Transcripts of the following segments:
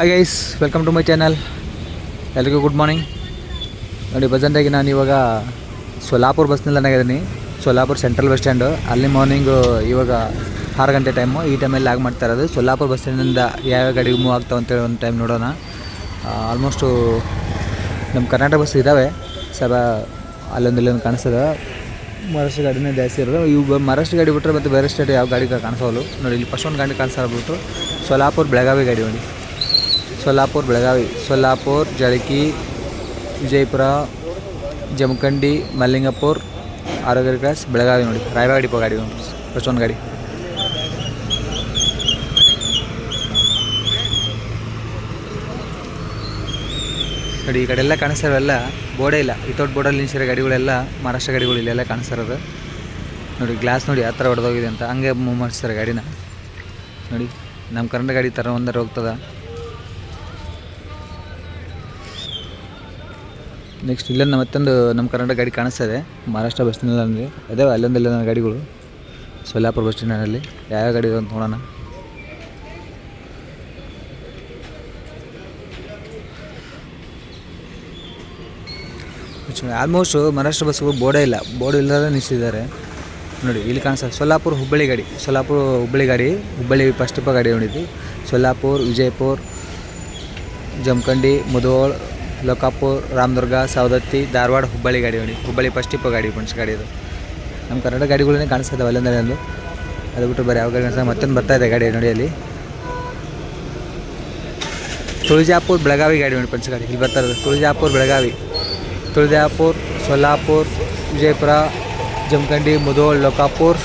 Hi guys welcome to my channel ಎಲ್ರಿಗೂ good morning ನೋಡಿ ಪ್ರೆಸೆಂಟಾಗಿ ನಾನು ಇವಾಗ ಸೊಲ್ಲಾಪುರ್ ಬಸ್ ನಿಲ್ದಾಣಾಗಿದ್ದೀನಿ ಸೊಲ್ಲಾಪುರ್ ಸೆಂಟ್ರಲ್ ಬಸ್ ಸ್ಟ್ಯಾಂಡು ಅಲ್ಲಿ ಮಾರ್ನಿಂಗು ಇವಾಗ ಆರು ಗಂಟೆ ಟೈಮು ಈ ಟೈಮಲ್ಲಿ ಆಗಿ ಮಾಡ್ತಾ ಇರೋದು. ಸೊಲ್ಲಾಪುರ್ ಬಸ್ ಸ್ಟ್ಯಾಂಡಿಂದ ಯಾವ ಗಾಡಿ ಮೂವ್ ಆಗ್ತಾವೆ ಅಂತೇಳಿ ಒಂದು ಟೈಮ್ ನೋಡೋಣ. ಆಲ್ಮೋಸ್ಟು ನಮ್ಮ ಕರ್ನಾಟಕ ಬಸ್ ಇದ್ದಾವೆ ಸಬ ಅಲ್ಲೊಂದು ಇಲ್ಲೊಂದು ಕಾಣಿಸ್ತದೆ. ಮಹಾರಾಷ್ಟ್ರ ಗಾಡಿನೇ ಜಾಸ್ತಿ ಇರೋದು. ಇವು ಮಹಾರಾಷ್ಟ್ರ ಗಾಡಿ ಬಿಟ್ಟರೆ ಮತ್ತು ಬೇರೆ ಸ್ಟೇಟ್ ಯಾವ ಗಾಡಿ ಕಾಣಿಸೋಲ್ಲ. ನೋಡಿ, ಇಲ್ಲಿ ಫಸ್ಟ್ ಒಂದು ಗಾಡಿ ಕಾಣಿಸ್ತಾ ಬಿಟ್ಟು ಸೊಲ್ಲಾಪುರ್ ಬೆಳಗಾವಿ ಗಾಡಿ ನೋಡಿ. ಸೋಲಾಪುರ್ ಬೆಳಗಾವಿ ಸೊಲ್ಲಾಪುರ ಜಳಕಿ, ವಿಜಯಪುರ, ಜಮಖಂಡಿ, ಮಲ್ಲಿಂಗಪುರ್, ಆರೋಗ್ಯ ಕ್ಲಾಸ್ ಬೆಳಗಾವಿ ನೋಡಿ. ರಾಯಬಾಗ ಡಿಪೋ ಗಾಡಿ ಫಸ್ಟ್ ಒಂದು ಗಾಡಿ. ನೋಡಿ, ಈ ಕಡೆ ಎಲ್ಲ ಕಾಣಿಸ್ತಾರವೆಲ್ಲ ಬೋರ್ಡೇ ಇಲ್ಲ. ವಿತೌಟ್ ಬೋರ್ಡಲ್ಲಿ ನಿಲ್ಸಿರೋ ಗಾಡಿಗಳೆಲ್ಲ, ಮಹಾರಾಷ್ಟ್ರ ಗಾಡಿಗಳು ಇಲ್ಲೆಲ್ಲ ಕಾಣಿಸ್ತಾರದು ನೋಡಿ ಗ್ಲಾಸ್ ನೋಡಿ ಆ ಥರ ಹೊಡೆದೋಗಿದೆ ಅಂತ. ಹಂಗೆ ಮೂವ್ ಮಾಡಿಸ್ತಾರೆ ಗಾಡಿನ. ನೋಡಿ, ನಮ್ಮ ಕನ್ನಡ ಗಾಡಿ ಥರ ಒಂದರ ಹೋಗ್ತದ. ನೆಕ್ಸ್ಟ್ ಇಲ್ಲೊಂದು ಮತ್ತೊಂದು ನಮ್ಮ ಕರ್ನಾಟಕ ಗಾಡಿ ಕಾಣಿಸ್ತದೆ. ಮಹಾರಾಷ್ಟ್ರ ಬಸ್ ಸ್ಟ್ಯಾಂಡಲ್ಲಿ ಅದಾವೆ ಅಲ್ಲೊಂದು ಇಲ್ಲೊಂದು ಗಾಡಿಗಳು. ಸೊಲ್ಲಾಪುರ ಬಸ್ ಸ್ಟ್ಯಾಂಡಲ್ಲಿ ಯಾವ ಗಾಡಿ ಇದೆ ಅಂತ ನೋಡೋಣ. ಆಲ್ಮೋಸ್ಟ್ ಮಹಾರಾಷ್ಟ್ರ ಬಸ್ಗಳು ಬೋರ್ಡೇ ಇಲ್ಲ. ಬೋರ್ಡ್ ಇಲ್ಲದ ನಿಲ್ಲಿಸಿದ್ದಾರೆ ನೋಡಿ, ಇಲ್ಲಿ ಕಾಣಿಸ್ತದೆ ಸೊಲ್ಲಾಪುರ ಹುಬ್ಬಳ್ಳಿ ಗಾಡಿ. ಸೊಲ್ಲಾಪುರ ಹುಬ್ಬಳ್ಳಿ ಗಾಡಿ, ಹುಬ್ಬಳ್ಳಿ ಫಸ್ಟ್ ಗಾಡಿ ನೋಡಿದ್ವಿ. ಸೊಲ್ಲಾಪುರ್ ವಿಜಯಪುರ್, ಜಮಖಂಡಿ ಮುಧೋಳ್ ಲೋಕಾಪುರ್, ರಾಮದುರ್ಗ, ಸವದತ್ತಿ, ಧಾರವಾಡ, ಹುಬ್ಬಳ್ಳಿ ಗಾಡಿ ನೋಡಿ. ಹುಬ್ಬಳ್ಳಿ ಫಸ್ಟ್ ಇಪ್ಪ ಗಾಡಿ ಫ್ರೆಂಡ್ಸ್ ಗಾಡಿ ಇದು. ನಮ್ಮ ಕನ್ನಡ ಗಾಡಿಗಳನ್ನೇ ಕಾಣಿಸ್ತದೆ ಒಂದು ಅದು ಬಿಟ್ಟು ಬರೀ ಯಾವ ಗಾಡಿ ಮತ್ತೊಂದು ಬರ್ತಾ ಇದೆ ಗಾಡಿ ನೋಡಿ ಅಲ್ಲಿ. ತುಳಜಾಪುರ್, ಬೆಳಗಾವಿ ಗಾಡಿ ನೋಡಿ ಫ್ರೆಂಡ್ಸ್ ಗಾಡಿ. ಇಲ್ಲಿ ಬರ್ತಾ ತುಳಜಾಪುರ್, ಬೆಳಗಾವಿ. ತುಳಜಾಪುರ್, ಸೊಲ್ಲಾಪುರ್, ವಿಜಯಪುರ, ಜಮಖಂಡಿ ಮುಧೋಳ್ ಲೋಕಾಪುರ್,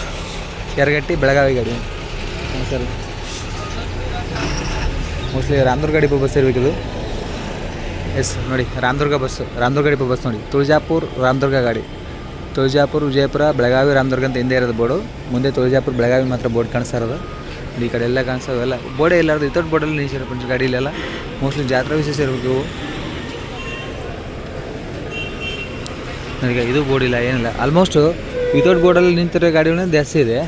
ಯರಗಟ್ಟಿ, ಬೆಳಗಾವಿ ಗಾಡಿ ಸರ್ ಮೋಸ್ಟ್ಲಿ ರಾಮದುರ್ಗ ಗಾಡಿ ಬಸ್ ಇರಬೇಕಿದು ಎಸ್, ನೋಡಿ, Ramdurg bus Ramdurg depot bus ನೋಡಿ. ತುಳಜಾಪುರ್, ರಾಮದುರ್ಗ ಗಾಡಿ. ತುಳಜಾಪುರ್, ವಿಜಯಪುರ, ಬೆಳಗಾವಿ, ರಾಮದುರ್ಗ ಅಂತ ಹಿಂದೆ ಇರೋದು ಬೋರ್ಡು. ಮುಂದೆ ತುಳಜಾಪುರ, ಬೆಳಗಾವಿ ಮಾತ್ರ ಬೋರ್ಡ್ ಕಾಣಿಸ್ತಾ ಇರೋದು. ಈ ಕಡೆ ಎಲ್ಲ ಕಾಣಿಸ್ತಾವೆಲ್ಲ ಬೋರ್ಡೇ ಇಲ್ಲಾರ್ದು ವಿಥೌಟ್ ಬೋರ್ಡಲ್ಲಿ ನಿಲ್ಸಿರೋ ಫ್ರೆಂಡ್ಸ್, ಗಾಡಿ ಇಲ್ಲೆಲ್ಲ ಮೋಸ್ಟ್ಲಿ ಜಾತ್ರಾ ವಿಶೇಷ ಇರಬೇಕು ಇವು. ನನಗೆ ಇದು ಬೋರ್ಡ್ ಇಲ್ಲ, ಏನಿಲ್ಲ. ಆಲ್ಮೋಸ್ಟು ವಿತೌಟ್ ಬೋರ್ಡಲ್ಲಿ ನಿಂತಿರೋ ಗಾಡಿಗಳನ್ನ ಜಾಸ್ತಿ ಇದೆ.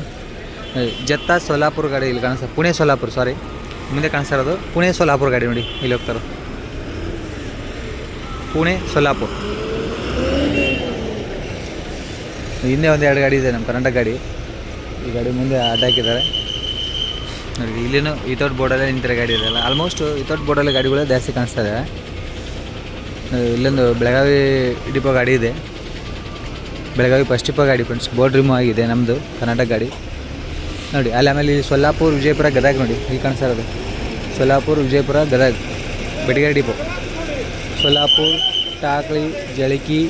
ಜತ್ತ ಸೋಲಾಪುರ ಗಾಡಿ ಇಲ್ಲಿ ಕಾಣಿಸ್ತಾ, ಪುಣೆ ಸೋಲಾಪುರ ಸಾರಿ ಮುಂದೆ ಕಾಣಿಸ್ತಾ ಇರೋದು, ಪುಣೆ ಸೋಲಾಪುರ ಗಾಡಿ ನೋಡಿ, ಇಲ್ಲಿ ಹೋಗ್ತಾರೋ ಪುಣೆ, ಸೊಲ್ಲಾಪುರ್. ಹಿಂದೆ ಒಂದು ಎರಡು ಗಾಡಿ ಇದೆ ನಮ್ಮ ಕರ್ನಾಟಕ ಗಾಡಿ. ಈ ಗಾಡಿ ಮುಂದೆ ಅಡ್ಡ ಹಾಕಿದ್ದಾರೆ. ನೋಡಿ ಇಲ್ಲಿನೂ ಇತೌಟ್ ಬೋರ್ಡಲ್ಲೇ ನಿಂತಿರೋ ಗಾಡಿ ಇದೆಲ್ಲ ಆಲ್ಮೋಸ್ಟ್ ಇತೌಟ್ ಬೋರ್ಡಲ್ಲಿ ಗಾಡಿಗಳೇ ಜಾಸ್ತಿ ಕಾಣಿಸ್ತಾ ಇದೆ. ಇಲ್ಲೊಂದು ಬೆಳಗಾವಿ ಡಿಪೋ ಗಾಡಿ ಇದೆ. ಬೆಳಗಾವಿ ಫಸ್ಟ್ ಡಿಪೋ ಗಾಡಿ ಫ್ರೆಂಡ್ಸ್ ಬೋರ್ಡ್ ರಿಮೂವ್ ಆಗಿದೆ ನಮ್ಮದು ಕರ್ನಾಟಕ ಗಾಡಿ. ನೋಡಿ, ಅಲ್ಲಿ ಆಮೇಲೆ ಸೊಲ್ಲಾಪುರ್ ವಿಜಯಪುರ ಗದಗ ನೋಡಿ, ಇಲ್ಲಿ ಕಾಣಿಸ್ತಾ ಇರೋದು. ಸೊಲ್ಲಾಪುರ್ ವಿಜಯಪುರ ಗದಗ, ಬೆಟಗೇರಿ ಡಿಪೋ. ಸೊಲ್ಲಾಪುರ್ ಟಾಕ್ಳಿ ಜಳಕಿ.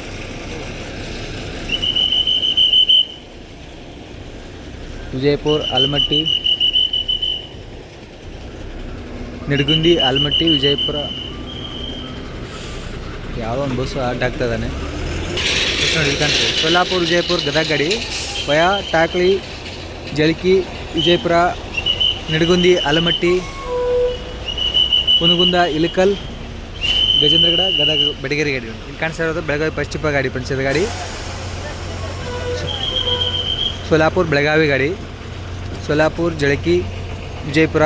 ವಿಜಯಪುರ, ಆಲ್ಮಟ್ಟಿ. ನಿಡಗುಂದಿ, ಆಲ್ಮಟ್ಟಿ, ವಿಜಯಪುರ. ಯಾವುದೋ ಒಂದು ಬಸ್ಸು ಅಡ್ಡ ಆಗ್ತದಾನೆ ನೋಡಿ ಇಲ್ಲಿ ಕಾಣ್ತದೆ ಸೋಲಾಪುರ ವಿಜಯಪುರ ಗದಗ ಗಾಡಿ ವಯ ಜಳಕಿ, ವಿಜಯಪುರ, ನಿಡಗುಂದಿ, ಆಲಮಟ್ಟಿ. ಕುನಗುಂದ, ಇಲಕಲ್. ಗಜೇಂದ್ರಗಡ ಗದಗ ಬೆಡಗೇರಿ ಗಾಡಿ ಇಲ್ಲಿ ಕಾಣಿಸ್ತಾ ಇರೋದು ಬೆಳಗಾವಿ ಪಶ್ಚಿಮ ಗಾಡಿ ಪಂಚದ ಗಾಡಿ. ಸೋಲಾಪುರ ಬೆಳಗಾವಿ ಗಾಡಿ. ಸೋಲಾಪುರ, ಜಳಕಿ, ವಿಜಯಪುರ.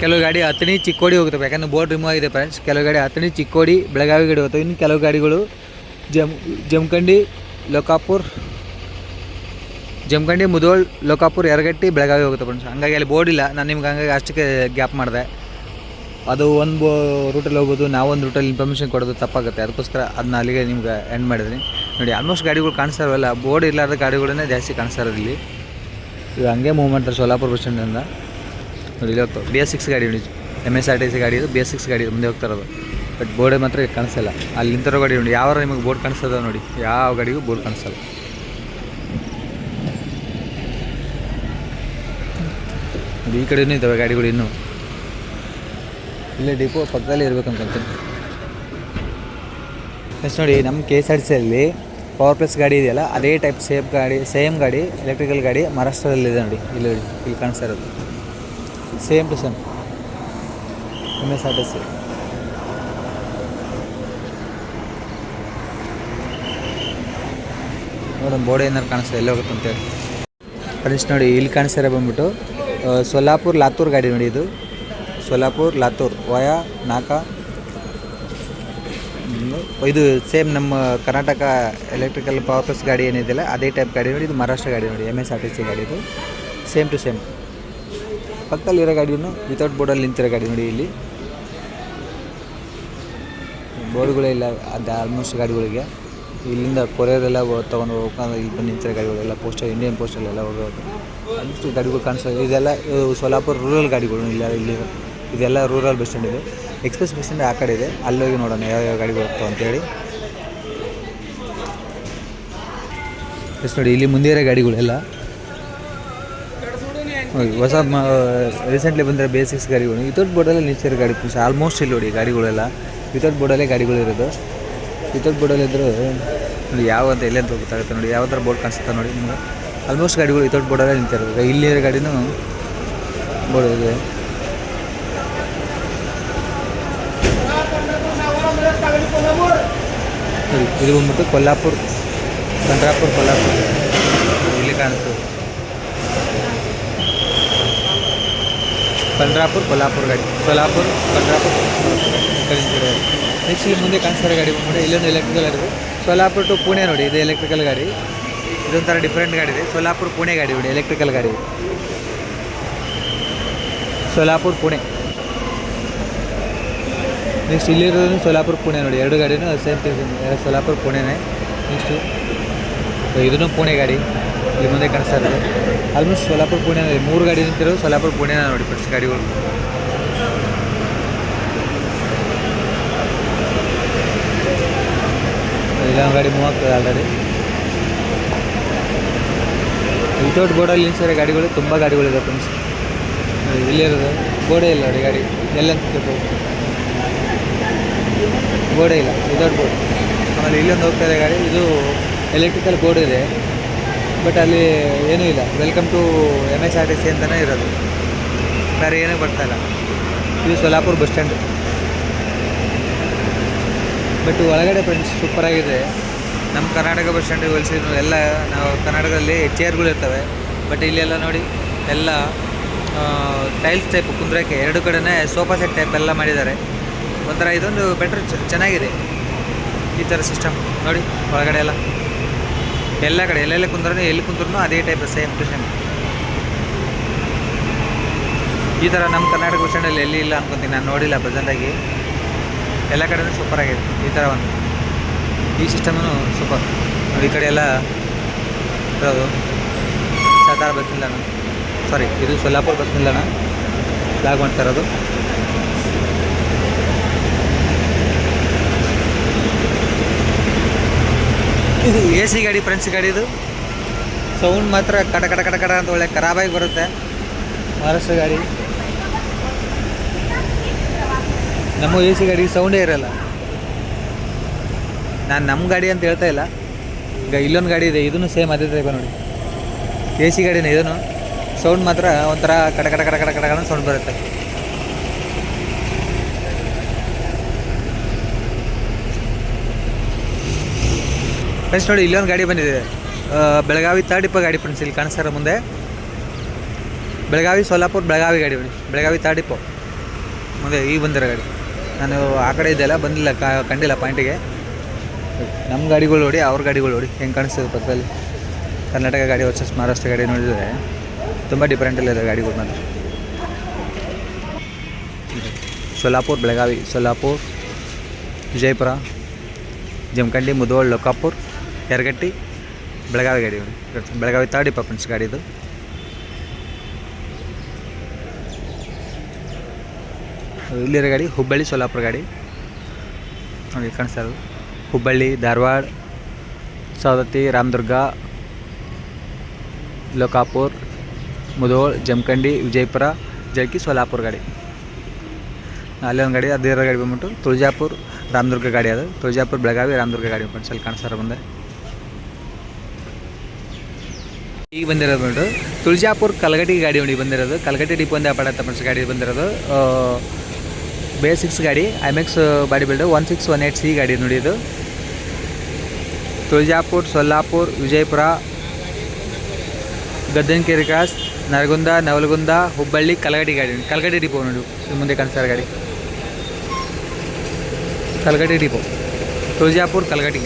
ಕೆಲವು ಗಾಡಿ ಹತ್ತನಿ ಚಿಕ್ಕೋಡಿ ಹೋಗ್ತವೆ. ಯಾಕಂದ್ರೆ ಬೋರ್ಡ್ ರಿಮೂವ್ ಆಗಿದೆ ಫ್ರೆಂಡ್ಸ್. ಕೆಲವು ಗಾಡಿ ಹತ್ತನಿ ಚಿಕ್ಕೋಡಿ, ಬೆಳಗಾವಿ ಗಾಡಿ ಹೋಗ್ತವೆ. ಇನ್ನು ಕೆಲವು ಗಾಡಿಗಳು ಜಮ್ ಜಮಖಂಡಿ ಲೋಕಾಪುರ್ ಜಮಖಂಡಿ ಮುಧೋಳ್ ಲೋಕಾಪುರ್ ಯರಗಟ್ಟಿ ಬೆಳಗಾವಿ ಹೋಗುತ್ತೆ ಫ್ರೆಂಡ್ಸ್ ಹಂಗಾಗಿ ಅಲ್ಲಿ ಬೋರ್ಡ್ ಇಲ್ಲ. ನಾನು ನಿಮ್ಗೆ ಹಂಗಾಗಿ ಅಷ್ಟಕ್ಕೆ ಗ್ಯಾಪ್ ಮಾಡಿದೆ. ಅದು ಒಂದು ಬೋ ರೂಟಲ್ಲಿ ಹೋಗ್ಬೋದು ಒಂದು ರೂಟಲ್ಲಿ ಇನ್ಫಾರ್ಮೇಷನ್ ಕೊಡೋದು ತಪ್ಪಾಗುತ್ತೆ. ಅದಕ್ಕೋಸ್ಕರ ಅದನ್ನ ಅಲ್ಲಿಗೆ ನಿಮ್ಗೆ ಎಂಡ್ ಮಾಡಿದ್ರಿ. ನೋಡಿ ಆಲ್ಮೋಸ್ಟ್ ಗಾಡಿಗಳು ಕಾಣಿಸ್ತಾ ಇರಲ್ಲ. ಬೋರ್ಡ್ ಇರಲಾರ್ದ ಗಾಡಿಗಳನ್ನೇ ಜಾಸ್ತಿ ಕಾಣಿಸ್ತಾ ಇರೋದು ಇಲ್ಲಿ. ಇವಾಗ ಹಂಗೆ ಮೂವ್ ಮಾಡ್ತಾರೆ ಸೋಲಾಪುರ ಬಸ್ ಸ್ಟ್ಯಾಂಡಿಂದ ನೋಡಿ, ಇಲ್ಲಿ ಹೋಗ್ತಾವೆ ಬಿ ಎಸ್ ಸಿಕ್ಸ್ ಗಾಡಿ ನೋಡಿ. M S R T C ಗಾಡಿ ಇದು ಬಿ ಎಸ್ ಸಿಕ್ಸ್ ಗಾಡಿ ಮುಂದೆ ಹೋಗ್ತಾ ಇರೋದು. ಬಟ್ ಬೋರ್ಡೇ ಮಾತ್ರ ಕಾಣಿಸಲ್ಲ ಅಲ್ಲಿ ನಿಂತಿರೋ ಗಾಡಿ ನೋಡಿ ಯಾವ ನಿಮಗೆ ಬೋರ್ಡ್ ಕಾಣಿಸ್ತದ ನೋಡಿ. ಯಾವ ಗಾಡಿಗೂ ಬೋರ್ಡ್ ಕಾಣಿಸಲ್ಲ ಈ ಕಡೆನೂ ಇದ್ದಾವೆ ಗಾಡಿಗಳು ಇನ್ನೂ. ಇಲ್ಲೇ ಡಿಪೋ ಪಕ್ಕದಲ್ಲಿ ಇರ್ಬೇಕು ಅನ್ಕೊಂತೀನಿ ನೆಕ್ಸ್ಟ್ ನೋಡಿ ನಮ್ಮ ಕೆ ಎಸ್ ಆರ್ ಟಿ ಸಿಯಲ್ಲಿ ಪವರ್ ಪ್ಲಸ್ ಗಾಡಿ ಇದೆಯಲ್ಲ ಅದೇ ಟೈಪ್ ಸೇಮ್ ಗಾಡಿ ಸೇಮ್ ಗಾಡಿ ಎಲೆಕ್ಟ್ರಿಕಲ್ ಗಾಡಿ ಮಹಾರಾಷ್ಟ್ರದಲ್ಲಿದೆ ನೋಡಿ ಇಲ್ಲಿ ಇಲ್ಲಿ ಕಾಣಿಸ್ತಾ ಇರೋದು. Same to same M S R T C ನೋಡೋಣ ಬೋರ್ಡ್ ಏನಾರು ಕಾಣಿಸ್ತಾ ಎಲ್ಲ ಹೋಗುತ್ತೆ ಅಂತೇಳಿ ಫ್ರೆಂಡ್ಸ್ ನೋಡಿ ಇಲ್ಲಿ ಕಾಣಿಸ್ತಾರೆ ಬಂದ್ಬಿಟ್ಟು ಸೊಲ್ಲಾಪುರ್ ಲಾತೂರ್ ಗಾಡಿ ನೋಡಿ ಇದು. ಸೊಲ್ಲಾಪುರ್ ಲಾತೂರ್, ವಯಾ, ನಾಕ. ಇದು ಸೇಮ್ ನಮ್ಮ ಕರ್ನಾಟಕ ಎಲೆಕ್ಟ್ರಿಕಲ್ ಪವರ್ ಗಾಡಿ ಏನಿದೆಯಲ್ಲ ಅದೇ ಟೈಪ್ ಗಾಡಿ ನೋಡಿ, ಇದು ಮಹಾರಾಷ್ಟ್ರ ಗಾಡಿ ನೋಡಿ M S R T C ಗಾಡಿ ಇದು. ಸೇಮ್ ಟು ಸೇಮ್ ಪಕ್ಕದಲ್ಲಿರೋ ಗಾಡಿಯನ್ನು ವಿತೌಟ್ ಬೋರ್ಡಲ್ಲಿ ನಿಂತಿರೋ ಗಾಡಿ ನೋಡಿ ಇಲ್ಲಿ. ಬೋರ್ಡ್ಗಳೇ ಇಲ್ಲ, ಅದು ಆಲ್ಮೋಸ್ಟ್ ಗಾಡಿಗಳಿಗೆ. ಇಲ್ಲಿಂದ ಕೊರಿಯರೆಲ್ಲ ತೊಗೊಂಡು ಹೋಗ್ಕೊಂಡು ಇಲ್ಲಿ ಬಂದು ನಿಂತಿರೋ ಗಾಡಿಗಳೆಲ್ಲ ಪೋಸ್ಟರ್ ಇಂಡಿಯನ್ ಪೋಸ್ಟಲ್ಲೆಲ್ಲ ಹೋಗೋದು ಆಲ್ಮೋಸ್ಟ್ ಗಾಡಿಗಳು ಕಾಣಿಸ್ತದೆ ಇದೆಲ್ಲ ಸೋಲಾಪುರ ರೂರಲ್ ಗಾಡಿಗಳು ಇಲ್ಲ, ಇಲ್ಲಿ ಇದೆಲ್ಲ ರೂರಲ್ ಬಸ್ ಸ್ಟ್ಯಾಂಡ್ ಇದೆ. ಎಕ್ಸ್ಪ್ರೆಸ್ ಬಸ್ ಸ್ಟ್ಯಾಂಡ್ ಆ ಕಡೆ ಇದೆ. ಅಲ್ಲಿ ಹೋಗಿ ನೋಡೋಣ ಯಾವ ಯಾವ ಗಾಡಿಗಳು ಹೋಗ್ತಾವೆ ಅಂತೇಳಿ ಎಷ್ಟು ನೋಡಿ, ಇಲ್ಲಿ ಮುಂದೆ ಇರೋ ಗಾಡಿಗಳೆಲ್ಲ ಹೊಸ ರೀಸೆಂಟ್ಲಿ ಬಂದರೆ ಬೇಸಿಕ್ಸ್ ಗಾಡಿಗಳು. ವಿತೌಟ್ ಬೋರ್ಡಲ್ಲೇ ನಿಲ್ಸಿರೋ ಗಾಡಿ ಆಲ್ಮೋಸ್ಟ್ ಇಲ್ಲಿ ನೋಡಿ ಗಾಡಿಗಳೆಲ್ಲ. ವಿತೌಟ್ ಬೋರ್ಡಲ್ಲೇ ಗಾಡಿಗಳು ಇರೋದು. ವಿತೌಟ್ ಬೋರ್ಡಲ್ಲಿ ಇದ್ದರೂ ನೋಡಿ ಯಾವ ಅಂತ ಎಲ್ಲೇ ಅಂತ ಗೊತ್ತಾಗುತ್ತೆ ನೋಡಿ. ಯಾವ ಥರ ಬೋರ್ಡ್ ಕಾಣಿಸುತ್ತೆ ನೋಡಿ ನಿಮಗೆ. ಆಲ್ಮೋಸ್ಟ್ ಗಾಡಿಗಳು ವಿತೌಟ್ ಬೋರ್ಡಲ್ಲೇ ನಿಂತಿರೋದು. ಇಲ್ಲಿರೋ ಗಾಡಿನೂ ಬೋರ್ಡ್ ಇದೆ. ಬಂದ್ಬಿಟ್ಟು ಕೊಲ್ಲಾಪುರ್ ಚಂದ್ರಾಪುರ್ ಕೊಲ್ಲಾಪುರ್. ಇಲ್ಲಿ ಕಾಣಿಸ್ತದೆ ಚಂದ್ರಾಪುರ್ ಕೊಲ್ಲಾಪುರ್ ಗಾಡಿ. ಸೋಲಾಪುರ್ ಪಂಡ್ರಾಪುರ್ ನೆಕ್ಸ್ಟ್ ಇಲ್ಲಿ ಮುಂದೆ ಕಾಣಿಸ್ತಾರೆ ಗಾಡಿ ಬಂದ್ಬಿಟ್ಟು ಇಲ್ಲೊಂದು ಎಲೆಕ್ಟ್ರಿಕಲ್ ಗಾಡಿ ಇದೆ. ಟು ಪುಣೆ ನೋಡಿ, ಇದು ಎಲೆಕ್ಟ್ರಿಕಲ್ ಗಾಡಿ. ಇದೊಂಥರ ಡಿಫ್ರೆಂಟ್ ಗಾಡಿ ಇದೆ. ಸೋಲಾಪುರ್ ಪುಣೆ ಗಾಡಿ ಬಿಡಿ ಎಲೆಕ್ಟ್ರಿಕಲ್ ಗಾಡಿ. ಸೋಲಾಪುರ್ ಪುಣೆ. ನೆಕ್ಸ್ಟ್ ಇಲ್ಲಿರೋದು ಸೋಲಾಪುರ್ ಪುಣೆ ನೋಡಿ, ಎರಡು ಗಾಡಿನೂ ಸೇಮ್ ಸೇಮ್ ಸೋಲಾಪುರ್ ಪುಣೆನೇ. ನೆಕ್ಸ್ಟು ಇದನ್ನು ಪುಣೆ ಗಾಡಿ. ಇಲ್ಲಿ ಮುಂದೆ ಕಾಣಿಸ್ತಾ ಇರೋದು. ಆಲ್ಮೋಸ್ಟ್ ಸೋಲಾಪುರ ಪುಣೆ ಮೂರು ಗಾಡಿ ನಿಂತಿರೋದು ಸೋಲಾಪುರ ಪುಣೆನ ನೋಡಿ ಫ್ರೆಂಡ್ಸ್ ಗಾಡಿಗಳು. ಇಲ್ಲ ಗಾಡಿ ಮೂವ್ ಆಗ್ತದೆ ಆಲ್ರೆಡಿ. ವಿತೌಟ್ ಬೋರ್ಡಲ್ಲಿ ನಿಲ್ಸಿರೋ ಗಾಡಿಗಳು, ತುಂಬ ಗಾಡಿಗಳಿದೆ ಫ್ರೆಂಡ್ಸ್ ಇಲ್ಲಿರೋದು ಗೋಡೆ ಇಲ್ಲ ನೋಡಿ ಗಾಡಿ. ಎಲ್ಲ ಗೋಡೆ ಇಲ್ಲ ವಿತೌಟ್ ಬೋರ್ಡ್ ಆಮೇಲೆ ಇಲ್ಲೊಂದು ಹೋಗ್ತಾ ಇದೆ ಗಾಡಿ, ಇದು ಎಲೆಕ್ಟ್ರಿಕಲ್ ಬೋರ್ಡ್ ಇದೆ. ಬಟ್ ಅಲ್ಲಿ ಏನೂ ಇಲ್ಲ. Welcome to M S R T C ಅಂತಲೇ ಇರೋದು. ಬೇರೆ ಏನೂ ಬರ್ತಾ ಇಲ್ಲ. ಇದು ಸೋಲಾಪುರ್ ಬಸ್ ಸ್ಟ್ಯಾಂಡ್. ಬಟ್ ಒಳಗಡೆ ಫ್ರೆಂಡ್ಸ್ ಸೂಪರಾಗಿದೆ ನಮ್ಮ ಕರ್ನಾಟಕ ಬಸ್ ಸ್ಟ್ಯಾಂಡಿಗೆ ಹೋಲಿಸಿದ್ರು ಎಲ್ಲ, ನಾವು ಕರ್ನಾಟಕದಲ್ಲಿ ಚೇರ್ಗಳು ಇರ್ತವೆ. ಬಟ್ ಇಲ್ಲೆಲ್ಲ ನೋಡಿ, ಎಲ್ಲ ಟೈಲ್ಸ್ ಟೈಪ್ ಕುಂದ್ರಕ್ಕೆ ಎರಡು ಕಡೆನೇ ಸೋಫಾ ಸೆಟ್ ಟೈಪ್ ಎಲ್ಲ ಮಾಡಿದ್ದಾರೆ. ಒಂಥರ ಇದೊಂದು ಬೆಟ್ರ್ ಚೆನ್ನಾಗಿದೆ ಈ ಥರ ಸಿಸ್ಟಮ್ ನೋಡಿ, ಒಳಗಡೆ ಎಲ್ಲ. ಎಲ್ಲ ಕಡೆ, ಎಲ್ಲೆಲ್ಲಿ ಕುಂದ್ರೂ ಎಲ್ಲಿ ಕುಂದ್ರೂ ಅದೇ ಟೈಪ್ ಸೇಮ್ ಟು ಸೇಮ್ ಈ ಥರ ನಮ್ಮ ಕರ್ನಾಟಕ ಬಸ್ ಸ್ಟ್ಯಾಂಡಲ್ಲಿ ಎಲ್ಲಿ ಇಲ್ಲ ಅನ್ಕೊತೀನಿ, ನಾನು ನೋಡಿಲ್ಲ ಪ್ರೆಸೆಂಟಾಗಿ ಎಲ್ಲ ಕಡೆನೂ ಸೂಪರ್ ಆಗಿದೆ ಈ ಥರ ಒಂದು. ಈ ಸಿಸ್ಟಮೂ ಸೂಪರ್ ಈ ಕಡೆ ಎಲ್ಲ ಇರೋದು. ಸಾತಾರ ಬಸ್ ನಿಲ್ದಾಣ ಸಾರಿ ಇದು ಸೊಲ್ಲಾಪುರ ಬಸ್ ನಿಲ್ದಾಣ ಲಾಗ್ ಮಾಡ್ತಾ ಇರೋದು. ಇದು ಎ ಸಿ ಗಾಡಿ, ಫ್ರೆಂಡ್ಸ್ ಗಾಡಿ ಇದು. ಸೌಂಡ್ ಮಾತ್ರ ಕಟ ಕಟ ಕಟ ಕಟ ಅಂತ ಒಳ್ಳೆ ಖರಾಬಾಗಿ ಬರುತ್ತೆ. ಮಹಾರಾಷ್ಟ್ರ ಗಾಡಿ. ನಮ್ಮ ಎ ಸಿ ಗಾಡಿಗೆ ಸೌಂಡೇ ಇರಲ್ಲ. ನಾನು ನಮ್ಮ ಗಾಡಿ ಅಂತ ಹೇಳ್ತಾ ಇಲ್ಲ. ಈಗ ಇಲ್ಲೊಂದು ಗಾಡಿ ಇದೆ, ಇದನ್ನು ಸೇಮ್ ಅದೇ ಟೈಪ ನೋಡಿ. ಎ ಸಿ ಗಾಡಿನೇ ಇದನ್ನು. ಸೌಂಡ್ ಮಾತ್ರ ಒಂಥರ ಕಟ ಕಟ ಕಟ ಕಟ ಕಟ ಅಂತ ಸೌಂಡ್ ಬರುತ್ತೆ. ಫ್ರೆಂಡ್ಸ್ ನೋಡಿ, ಇಲ್ಲೊಂದು ಗಾಡಿ ಬಂದಿದೆ. ಬೆಳಗಾವಿ ತಾಡಿಪ್ಪ ಗಾಡಿ ಫ್ರೆಂಡ್ಸ್ ಇಲ್ಲಿ ಕಾಣಿಸ್ತಾರೆ ಮುಂದೆ. ಬೆಳಗಾವಿ ಸೋಲಾಪುರ್ ಬೆಳಗಾವಿ ಗಾಡಿ ಬನ್ನಿ. ಬೆಳಗಾವಿ ತಾಡಿಪ್ಪ ಮುಂದೆ ಈಗ ಬಂದಿರೋ ಗಾಡಿ. ನಾನು ಆ ಕಡೆ ಇದೆಲ್ಲ ಬಂದಿಲ್ಲ ಕಂಡಿಲ್ಲ ಪಾಯಿಂಟಿಗೆ ನಮ್ಮ ಗಾಡಿಗಳು ನೋಡಿ, ಅವ್ರ ಗಾಡಿಗಳು ನೋಡಿ, ಹೆಂಗೆ ಕಾಣಿಸ್ತದೆ ಪಕ್ಕದಲ್ಲಿ. ಕರ್ನಾಟಕ ಗಾಡಿ ವರ್ಸಸ್ ಮಹಾರಾಷ್ಟ್ರ ಗಾಡಿ ನೋಡಿದರೆ ತುಂಬ ಡಿಫ್ರೆಂಟಲ್ಲಿ ಇದೆ ಗಾಡಿಗಳು ಮಾತ್ರ. ಸೊಲ್ಲಾಪುರ್ ಬೆಳಗಾವಿ ಸೊಲ್ಲಾಪುರ್ ವಿಜಯಪುರ, ಜಮಖಂಡಿ, ಮುಧೋಳ್, ಲೋಕಾಪುರ್, ಯರಗಟ್ಟಿ, ಬೆಳಗಾವಿ ಗಾಡಿ ಬೆಳಗಾವಿ ಬೆಳಗಾವಿ ಡಿಪಾರ್ಟ್ಮೆಂಟ್ಸ್ ಗಾಡಿ ಇದು. ಇಲ್ಲಿರೋ ಗಾಡಿ ಹುಬ್ಬಳ್ಳಿ, ಸೋಲಾಪುರ ಗಾಡಿ. ನೋಡಿ, ಕಾಣಿಸ್ತಾ ಇರೋದು. ಹುಬ್ಬಳ್ಳಿ, ಧಾರವಾಡ, ಸವದತ್ತಿ, ರಾಮದುರ್ಗ, ಲೋಕಾಪುರ್ ಮುಧೋಳ್ ಜಮಖಂಡಿ, ವಿಜಯಪುರ, ಜಳ್ಕಿ, ಸೋಲಾಪುರ ಗಾಡಿ. ಅಲ್ಲಿ ಒಂದು ಗಾಡಿ ಅದೇ ಗಾಡಿ ಬಂದ್ಬಿಟ್ಟು ತುಳಜಾಪುರ, ರಾಮದುರ್ಗ ಗಾಡಿ ಅದು. ತುಳಜಾಪುರ, ಬೆಳಗಾವಿ, ರಾಮದುರ್ಗ ಗಾಡಿ ಬಂದ್ಬಿಟ್ಟು ಅಲ್ಲಿ ಕಾಣಿಸ್ತಾರ ಬಂದೆ. ಈಗ ಬಂದಿರೋದು ಬಂದು ತುಳಜಾಪುರ ಕಲಗಟ್ಟಿ ಗಾಡಿ ನೋಡಿ ಬಂದಿರೋದು. ಕಲಗಟ್ಟಿ ಡಿಪೋ ಒಂದು ಫ್ರೆಂಡ್ಸ್ ಗಾಡಿ ಬಂದಿರೋದು. ಬೇಸಿಕ್ಸ್ ಗಾಡಿ ಐಮೆಕ್ಸ್ body build one six one eight C ಗಾಡಿ ನೋಡಿ ತುಳಜಾಪುರ್, ಸೊಲ್ಲಾಪುರ್, ವಿಜಯಪುರ ಗದ್ದನಕೆರೆ ಕ್ರಾಸ್ ನರಗುಂದ, ನವಲಗುಂದ, ಹುಬ್ಬಳ್ಳಿ, ಕಲಗಡಿ ಗಾಡಿ. ಕಲಗಡಿ ಡಿಪೋ ನೋಡಿ. ಮುಂದೆ ಕಾಣಿಸ್ತಾರೆ ಗಾಡಿ. ಕಲಗಡಿ ಡಿಪೋ. ತುಳಜಾಪುರ್, ಕಲಗಡಿ.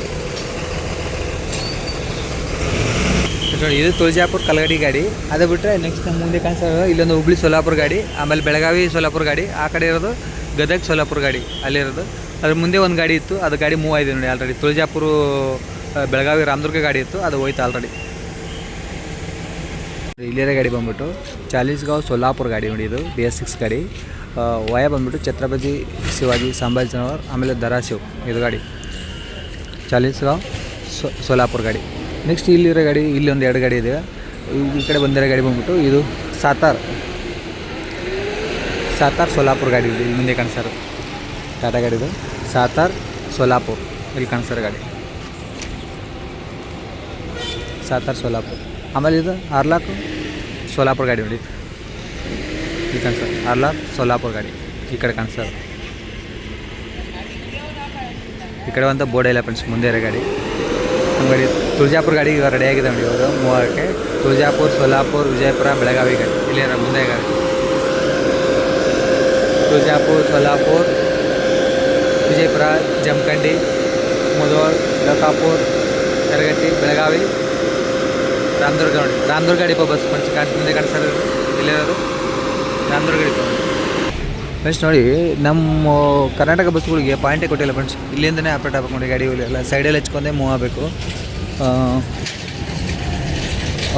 ನೋಡಿ, ಇದು ತುಳಜಾಪುರ್, ಕಲಗಡಿ ಗಾಡಿ. ಅದು ಬಿಟ್ಟರೆ ನೆಕ್ಸ್ಟ್ ನಮ್ಮ ಮುಂದೆ ಕಾಣಿಸ್ತಾ ಇಲ್ಲೊಂದು ಹುಬ್ಳಿ ಸೋಲಾಪುರ ಗಾಡಿ. ಆಮೇಲೆ ಬೆಳಗಾವಿ ಸೋಲಾಪುರ ಗಾಡಿ. ಆ ಕಡೆ ಇರೋದು ಗದಗ ಸೋಲಾಪುರ ಗಾಡಿ. ಅಲ್ಲಿರೋದು ಅದ್ರ ಮುಂದೆ ಒಂದು ಗಾಡಿ ಇತ್ತು. ಅದು ಗಾಡಿ ಮೂವ್ ಆಗಿದೆ ನೋಡಿ ಆಲ್ರೆಡಿ ತುಳಜಾಪುರ ಬೆಳಗಾವಿ ರಾಮದುರ್ಗ ಗಾಡಿ ಇತ್ತು, ಅದು ಹೋಯ್ತು ಆಲ್ರೆಡಿ ಇಲ್ಲಿರೋ ಗಾಡಿ ಬಂದ್ಬಿಟ್ಟು, ಚಾಲೀಸ್ಗಾವ್ ಸೋಲಾಪುರ ಗಾಡಿ ನೋಡಿ ಇದು ಬಿ ಎಸ್ ಸಿಕ್ಸ್ ಗಾಡಿ. ವಯ ಬಂದ್ಬಿಟ್ಟು ಛತ್ರಪತಿ ಶಿವಾಜಿ ಸಂಭಾಜಿನಗರ್ ಆಮೇಲೆ ದರಾಶಿವ್ ಇದು ಗಾಡಿ. ಚಾಲೀಸ್ಗಾವ್ ಸೋ, ಸೋಲಾಪುರ ಗಾಡಿ. ನೆಕ್ಸ್ಟ್ ಇಲ್ಲಿರೋ ಗಾಡಿ, ಇಲ್ಲಿ ಒಂದು ಎರಡು ಗಾಡಿ ಇದೆ. ಈ ಕಡೆ ಬಂದಿರೋ ಗಾಡಿ ಬಂದ್ಬಿಟ್ಟು ಇದು ಸಾತಾರ್. ಸಾತಾರ್ ಸೋಲಾಪುರ ಗಾಡಿ ಇದೆ, ಇಲ್ಲಿ ಮುಂದೆ ಕಾಣಿಸ್ತಾರೆ ಟಾಟಾ ಗಾಡಿದು ಸಾತಾರ್ ಸೋಲಾಪುರ್, ಇಲ್ಲಿ ಕಾಣಿಸ್ತಾರೆ ಗಾಡಿ. ಸಾತಾರ್ ಸೋಲಾಪುರ. ಆಮೇಲೆ ಇದು ಅರ್ಲಾಕು ಸೋಲಾಪುರ ಗಾಡಿ ನೋಡಿ. ಕಣ್ ಸರ್ ಆರ್ಲಾಕ್, ಸೋಲಾಪುರ ಗಾಡಿ. ಈ ಕಡೆ ಕಾಣಿಸೋದು ಈ ಕಡೆ ಒಂದು ಬೋರ್ಡ್ ಇಲ್ಲ ಫ್ರೆಂಡ್ಸ್ ಮುಂದೆ ಇರೋ ಗಾಡಿ. ಗಾಡಿ ತುಳಜಾಪುರ ಗಾಡಿ ಇವಾಗ ರೆಡಿ ಆಗಿದೆ ನೋಡಿ ಇವಾಗ ಮೂವಕ್ಕೆ ತುಳಜಾಪುರ, ಸೋಲಾಪುರ, ವಿಜಯಪುರ, ಬೆಳಗಾವಿ ಗಾಡಿ. ಇಲ್ಲಿ ಮುಂದೆ ಗಾಡಿ. ತುಳಜಾಪುರ, ಸೋಲಾಪುರ, ವಿಜಯಪುರ, ಜಮಖಂಡಿ ಮುಧೋಳ್ ಲಕಾಪುರ್ ಯರಗಟ್ಟಿ ಬೆಳಗಾವಿ. ರಾಮದುರ್ಗ ನೋಡಿ ರಾಮದುರ್ಗ ಡಿಪೋ ಬಸ್ ಫ್ರೆಂಡ್ಸ್ ಕಾಣ್ ಮುಂದೆ ಕಾಣಿಸ್ತಾರೆ ಇಲ್ಲಿರೋದು ರಾಮದುರ್ಗ ಡಿಪೋ ಫ್ರೆಂಡ್ಸ್ ನೋಡಿ ನಮ್ಮ ಕರ್ನಾಟಕ ಬಸ್ಗಳಿಗೆ ಪಾಯಿಂಟೇ ಕೊಟ್ಟಿಲ್ಲ ಫ್ರೆಂಡ್ಸ್ ಇಲ್ಲಿಂದನೇ ಆಪ್ರೇಟ್ ಆಗ್ಬೇಕು ನೋಡಿ ಗಾಡಿ ಎಲ್ಲ. ಸೈಡಲ್ಲಿ ಹಚ್ಕೊಂಡೇ ಮೂವ್ ಆಗಬೇಕು.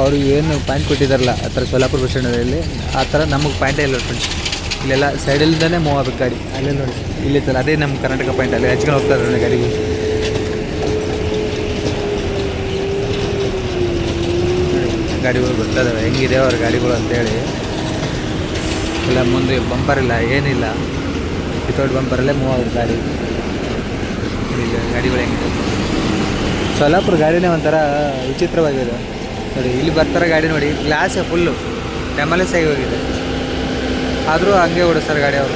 ಅವರು ಏನು ಪಾಯಿಂಟ್ ಕೊಟ್ಟಿದ್ದಾರಲ್ಲ ಆ ಥರ ಸೋಲಾಪುರ ಬಸ್ ಸ್ಟ್ಯಾಂಡಲ್ಲಿ ಆ ಥರ ನಮಗೆ ಪಾಯಿಂಟೇ ಇಲ್ಲ ಫ್ರೆಂಡ್ಸ್ ಇಲ್ಲೆಲ್ಲ ಸೈಡಲ್ಲಿಂದನೇ ಮೂವ್ ಆಗಬೇಕು ಗಾಡಿ. ಅಲ್ಲೇ ನೋಡಿ. ಇಲ್ಲಿತ್ತಲ್ಲ ಅದೇ ನಮ್ಮ ಕರ್ನಾಟಕ ಪಾಯಿಂಟ್ ಅಲ್ಲಿ. ಹಚ್ಕೊಂಡು ಹೋಗ್ತಾರೆ ನೋಡಿ ಗಾಡಿಗೆ. ಗಾಡಿಗಳು ಗೊತ್ತದವೆ. ಹೆಂಗಿದೆ ಅವ್ರ ಗಾಡಿಗಳು ಅಂತೇಳಿ. ಇಲ್ಲ, ಮುಂದೆ ಬಂಪರ್ ಇಲ್ಲ, ಏನಿಲ್ಲ. ವಿತೌಟ್ ಬಂಪರಲ್ಲೇ ಮೂವ್ ಆಗುತ್ತೆ ಗಾಡಿ. ಇಲ್ಲ ಗಾಡಿಗಳು ಹೆಂಗಿದೆ? ಸೊಲ್ಲಾಪುರ ಗಾಡಿನೇ ಒಂಥರ ವಿಚಿತ್ರವಾಗಿದೆ. ನೋಡಿ, ಇಲ್ಲಿ ಬರ್ತಾರೆ ಗಾಡಿ ನೋಡಿ ಗ್ಲಾಸೇ ಫುಲ್ಲು ಡೆಮಲೆಸ್ ಆಗಿ ಹೋಗಿದೆ. ಆದರೂ ಹಂಗೆ ಓಡಿಸ್ತಾರೆ ಗಾಡಿ ಅವರು.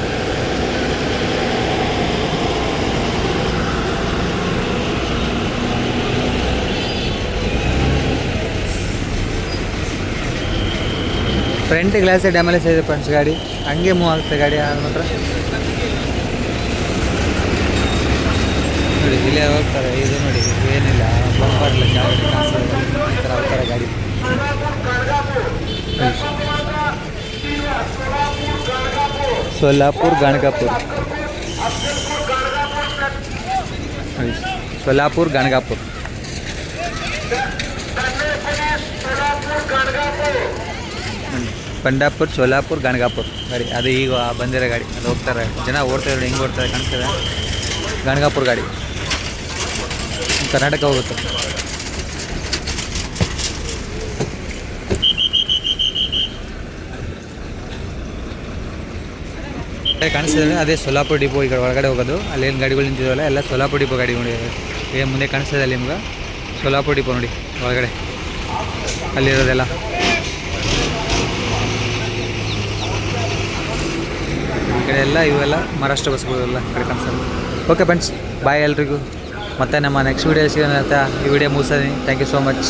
ಫ್ರಂಟ್ ಗ್ಲಾಸೇ ಡ್ಯಾಮೇಜ್ ಆಗಿದೆ ಫ್ರೆಂಡ್ಸ್ ಗಾಡಿ. ಹಂಗೆ ಮೂವ್ ಆಗುತ್ತೆ ಗಾಡಿ ಆದ ಮಾತ್ರ ನೋಡಿ, ಇಲ್ಲೇ ಹೋಗ್ತಾರೆ. ಇದು ನೋಡಿ, ಏನಿಲ್ಲ. ಬಂಪರ್ ಇಲ್ಲ ಗಾಡಿ. ಈ ಥರ ಹೋಗ್ತಾರೆ ಗಾಡಿ. ಸೋಲಾಪುರ್ ಗಣಗಾಪುರ್. ಸೊಲ್ಲಾಪುರ್, ಗಾಣಗಾಪುರ್. ಪಂಡಾಪುರ್ ಸೋಲಾಪುರ್, ಗಣಗಾಪುರ್ ಗಾಡಿ. ಅದು ಈಗ ಬಂದಿರೋ ಗಾಡಿ. ಅದು ಹೋಗ್ತಾರೆ. ಜನ ಓಡ್ತಾ ಇದ್ದಾರೆ ಹೆಂಗೆ ಓಡ್ತಾರೆ ಕಾಣಿಸ್ತದೆ ಗಣಗಾಪುರ್ ಗಾಡಿ. ಕರ್ನಾಟಕ ಹೋಗುತ್ತೆ. ಕಾಣಿಸ್ತದೆ ಅದೇ ಸೋಲಾಪುರ ಡಿಪೋ ಈಗ ಒಳಗಡೆ ಹೋಗೋದು. ಅಲ್ಲೇನು ಗಾಡಿಗಳು ನಿಂತಿದ್ದಾವಲ್ಲ ಎಲ್ಲ ಸೋಲಾಪುರ ಡಿಪೋ ಗಾಡಿ ನೋಡಿ. ಮುಂದೆ ಕಾಣಿಸ್ತಿದೆ ಅಲ್ಲಿ ನಿಮ್ಗೆ. ಸೋಲಾಪುರ ಡಿಪೋ ನೋಡಿ, ಒಳಗಡೆ. ಅಲ್ಲಿರೋದೆಲ್ಲ. ಈ ಕಡೆ ಎಲ್ಲ ಇವೆಲ್ಲ ಮಹಾರಾಷ್ಟ್ರ ಬಸ್ಗಳೆಲ್ಲ ಕಡೆ ಕಾಣಿಸ್ತಾರೆ ಓಕೆ ಫ್ರೆಂಡ್ಸ್ ಬಾಯ್ ಎಲ್ರಿಗೂ. ಮತ್ತೆ ನಮ್ಮ ನೆಕ್ಸ್ಟ್ ವೀಡಿಯೋ ಸಿಗೋಣ ಅಂತ ಈ ವಿಡಿಯೋ ಮುಗಿಸ್ತೀನಿ ಥ್ಯಾಂಕ್ ಯು ಸೋ ಮಚ್